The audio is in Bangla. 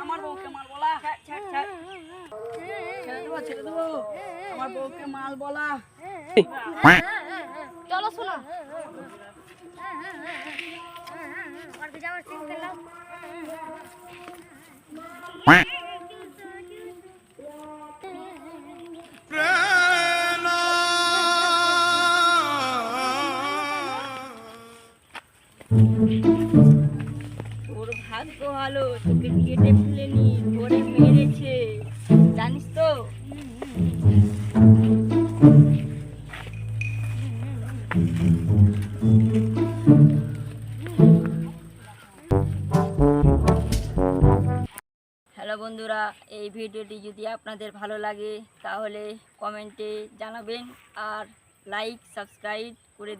আমার বউকে মাল বলা। ছেড়ে দেবো ছেড়ে দেবো আমার বউকে মাল বলা। চলো শোনো। তোর ভাগ্য ভালো তোকে কেটে ফেলেনি নি মেরেছে হ্যালো বন্ধুরা, এই ভিডিওটি যদি আপনাদের ভালো লাগে, তাহলে কমেন্টে জানাবেন আর লাইক সাবস্ক্রাইব করে দেবেন।